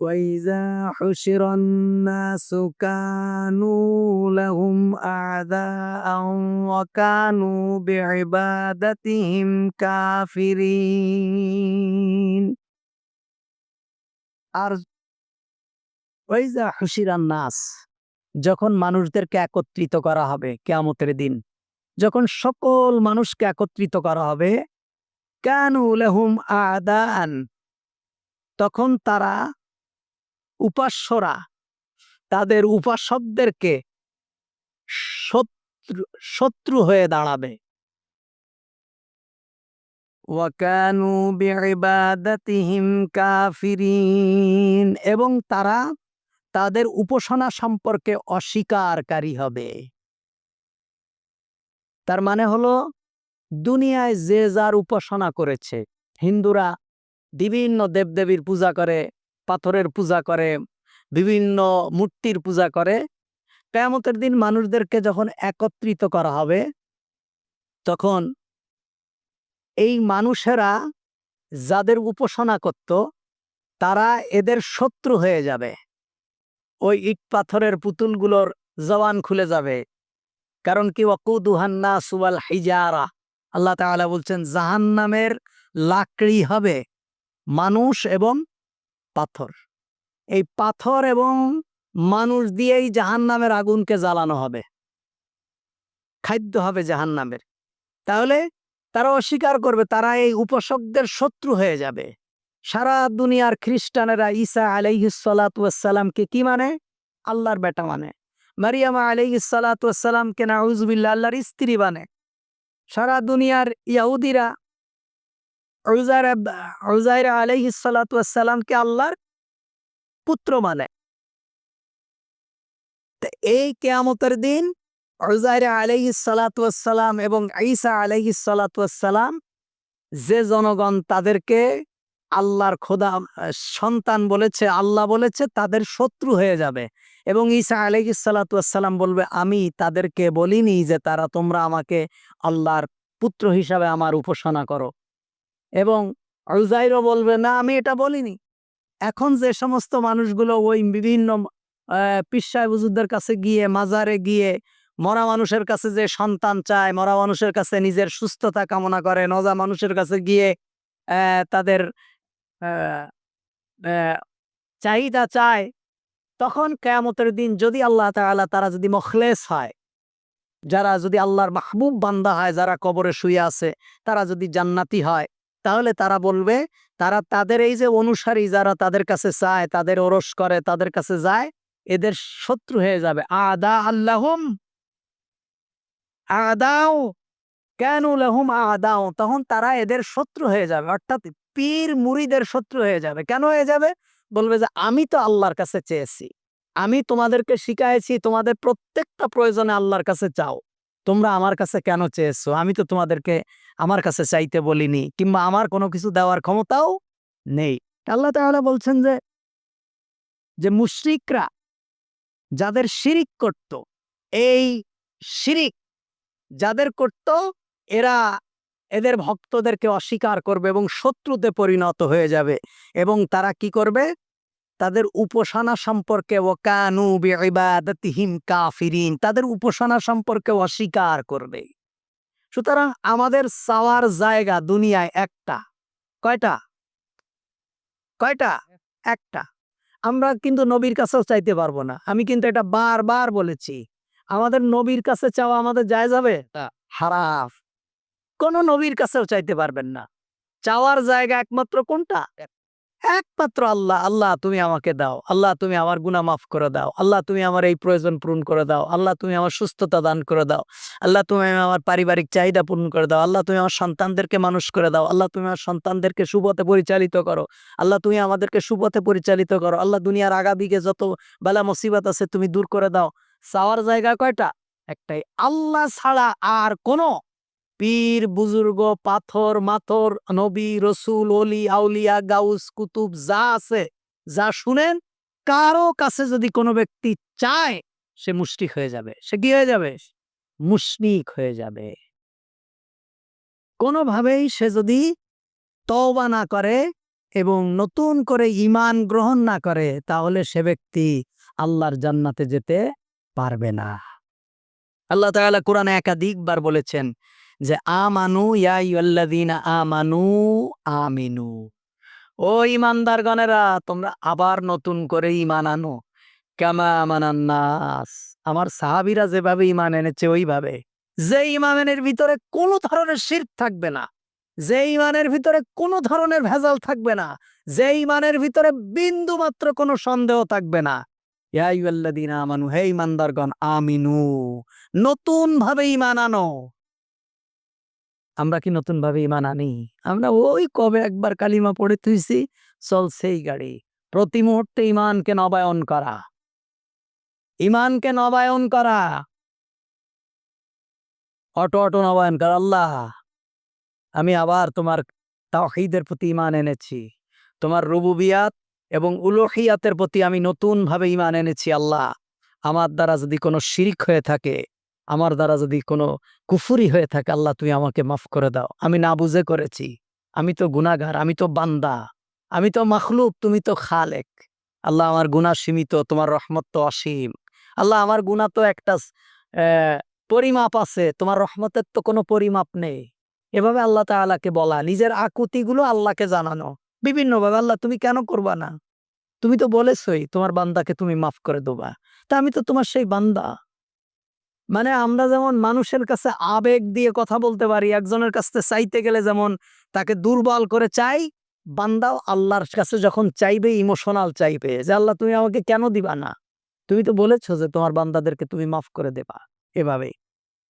وإذا حشر الناس كانوا لهم أعداء وكانوا بعبادتهم كافرين আর ওইজা হুশিরান নাস যখন মানুষদেরকে একত্রিত করা হবে কেয়ামতের দিন যখন সকল মানুষকে একত্রিত করা হবে কেন লেহুম আদান তখন তারা উপাস্যরা তাদের উপাসকদেরকে শত্রু হয়ে দাঁড়াবে। এবং তারা তাদের উপাসনা সম্পর্কে অস্বীকারী হবে। তার মানে হলো, দুনিয়ায় যে যার উপাসনা করেছে, হিন্দুরা বিভিন্ন দেবদেবীর পূজা করে পাথরের পূজা করে, বিভিন্ন মূর্তির পূজা করে। কেয়ামতের দিন মানুষদেরকে যখন একত্রিত করা হবে, তখন এই মানুষেরা যাদের উপাসনা করত, তারা এদের শত্রু হয়ে যাবে। ওই ইট পাথরের পুতুলগুলোর জওয়ান খুলে যাবে। কারণ কি? ওয়াকুদুহান্না সুবাল হিজারা। আল্লাহ তাআলা বলছেন, জাহান্নামের লাকড়ি হবে মানুষ এবং পাথর। এই পাথর এবং মানুষ দিয়েই জাহান্নামের আগুনকে জ্বালানো হবে। খাদ্য হবে জাহান্নামের। তাহলে তারা অস্বীকার করবে, তারা এই উপাসকদের শত্রু হয়ে যাবে। সারা দুনিয়ার খ্রিস্টানেরা ঈসা আলাইহিসালাতামকে কি মানে? আল্লাহর বেটা মানে। মারিয়ামা আলাইহিসালাতামকে নাউজুবিল্লা আল্লাহর স্ত্রী মানে। সারা দুনিয়ার ইয়াহুদিরা আল্লাহর পুত্র মানে। এই কেয়ামতের দিন এবং ঈসা আলাইহিসালাতাম যে জনগণ তাদেরকে আল্লাহর খোদা, সন্তান বলেছে, আল্লাহ বলেছে, তাদের শত্রু হয়ে যাবে। এবং ঈসা আলাইহিসালাতাম বলবে, আমি তাদেরকে বলিনি যে তারা তোমরা আমাকে আল্লাহর পুত্র হিসাবে আমার উপাসনা করো। এবং উজাইরও বলবে, না, আমি এটা বলিনি। এখন যে সমস্ত মানুষগুলো ওই বিভিন্ন পিসায় বুজুরদের কাছে গিয়ে, মাজারে গিয়ে, মরা মানুষের কাছে যে সন্তান চায়, মরা মানুষের কাছে নিজের সুস্থতা কামনা করে, নজা মানুষের কাছে গিয়ে তাদের চাহিদা চায়, তখন কেয়ামতের দিন যদি আল্লাহ তাআলা তারা যদি মখলেস হয়, যারা যদি আল্লাহর মাহবুব বান্দা হয়, যারা কবরে শুয়ে আছে, তারা যদি জান্নাতি হয় তাহলে তারা বলবে, তারা তাদের এই যে অনুসারী যারা তাদের কাছে চায়, তাদের ওরস করে, তাদের কাছে যায়, এদের শত্রু হয়ে যাবে। আদা আল্লাহম আদাও কেন লহুম আদাও তখন তারা এদের শত্রু হয়ে যাবে। অর্থাৎ পীর মুড়িদের শত্রু হয়ে যাবে। কেন হয়ে যাবে? বলবে যে, আমি তো আল্লাহর কাছে চেয়েছি। আমি তোমাদেরকে শিখাইছি, তোমাদের প্রত্যেকটা প্রয়োজনে আল্লাহর কাছে চাও। তোমরা আমার কাছে কেন চেয়েছো? আমি তো তোমাদেরকে আমার কাছে চাইতে বলিনি কিংবা আমার কোনো কিছু দেওয়ার ক্ষমতাও নেই। আল্লাহ তাহলে বলছেন যে যে মুশরিকরা যাদের শিরিক করত, এই শিরিক যাদের করত, এরা এদের ভক্তদেরকে অস্বীকার করবে এবং শত্রুতে পরিণত হয়ে যাবে এবং তারা কি করবে? তাদের উপাসনা সম্পর্কে ওকানু বিবাদাতিহিম কাফিরিন, তাদের উপাসনা সম্পর্কে অস্বীকার করবে। সুতরাং আমাদের চাওয়ার জায়গা দুনিয়ায় একটা। কয়টা? কয়টা? একটা। আমরা কিন্তু নবীর কাছেও চাইতে পারব না। আমি কিন্তু এটা বারবার বলেছি। আমাদের নবীর কাছে চাওয়া আমাদের যায় যাবে হারাফ কোন নবীর কাছেও চাইতে পারবেন না। চাওয়ার জায়গা একমাত্র কোনটা? একমাত্র আল্লাহ আল্লাহ তুমি আমাকে দাও, আল্লাহ তুমি আমার গুণা মাফ করে দাও, আল্লাহ তুমি আমার এই প্রয়োজন পূরণ করে দাও, আল্লাহ তুমি আমার সুস্থতা দান করে দাও, আল্লাহ তুমি আমার পারিবারিক চাহিদা পূরণ করে দাও, আল্লাহ তুমি আমার সন্তানদেরকে মানুষ করে দাও, আল্লাহ তুমি আমার সন্তানদেরকে সুপথে পরিচালিত করো, আল্লাহ তুমি আমাদেরকে সুপথে পরিচালিত করো, আল্লাহ দুনিয়ার আগাবিকে যত বেলা মুসিবত আছে তুমি দূর করে দাও। চাওয়ার জায়গা কয়টা? একটাই, আল্লাহ ছাড়া আর কোনো পীর, বুজুর্গ, পাথর, মাথর, নবী, রসুল, অলি, আউলিয়া, গাউস, কুতুব, যা আছে, যা শুনেন, কারও কাছে যদি কোনো ব্যক্তি চায়, সে মুশরিক হয়ে যাবে। সে কি হয়ে যাবে? মুশরিক হয়ে যাবে। কোনোভাবেই সে যদি তওবা না করে এবং নতুন করে ইমান গ্রহণ না করে, তাহলে সে ব্যক্তি আল্লাহর জান্নাতে যেতে পারবে না। আল্লাহ তাআলা কোরআনে একাধিকবার বলেছেন যে, আমানু ইয়া আইয়ুল্লাযীনা আমানু আমিনু। ও ইমানদারগণেরা তোমরা আবার নতুন করে ইমান আনো। কামা আমার সাহাবীরা যেভাবে ইমান এনেছে, ওইভাবে। যে ইমানের ভিতরে কোনো ধরনের শিরক থাকবে না। যে ইমানের ভিতরে কোনো ধরনের ভেজাল থাকবে না। যে ইমানের ভিতরে বিন্দু মাত্র কোনো সন্দেহ থাকবে না। ইয়া আইয়ুহাল্লাযীনা আমানু, হে ইমানদারগণ আমিনু। নতুন ভাবে ইমান আনো। আমরা কি নতুন ভাবে ইমান আনি? আমরা ওই কবে একবার কালিমা পড়ে তুইছি চল সেই গাড়ি। প্রতি মুহূর্তে ইমানকে নবায়ন করা। ইমানকে নবায়ন করা। অটো অটো নবায়ন করা, আল্লাহ। আমি আবার তোমার তাওহীদের প্রতি ইমান এনেছি। তোমার রুবুবিয়াত এবং উলুহিয়াতের প্রতি আমি নতুন ভাবে ইমান এনেছি, আল্লাহ। আমার দ্বারা যদি কোনো শিরিক হয়ে থাকে আমার দ্বারা যদি কোনো কুফুরি হয়ে থাকে, আল্লাহ তুমি আমাকে মাফ করে দাও। আমি না বুঝে করেছি। আমি তো গুনাগার আমি তো বান্দা। আমি তো মখলুক, তুমি তো খালেক। আল্লাহ আমার গুনাহ সীমিত, তোমার রহমত তো অসীম। আল্লাহ আমার গুনাহ তো একটা পরিমাপ আছে, তোমার রহমতের তো কোনো পরিমাপ নেই। এভাবে আল্লাহ তাআলাকে বলা, নিজের আকুতিগুলো আল্লাহকে জানানো। বিভিন্নভাবে আল্লাহ তুমি কেন করবা না? তুমি তো বলেছই, তোমার বান্দাকে তুমি মাফ করে দেবা। তা আমি তো তোমার সেই বান্দা। মানে আমরা যেমন মানুষের কাছে আবেগ দিয়ে কথা বলতে পারি, একজনের কাছে চাইতে গেলে যেমন তাকে দুর্বল করে চাই, বান্দাও আল্লাহর কাছে যখন চাইবে ইমোশনাল চাইবে যে, আল্লাহ, তুমি আমাকে কেন দিবা না? তুমি তো বলেছ যে, তোমার বান্দাদেরকে তুমি মাফ করে দেবা। এভাবে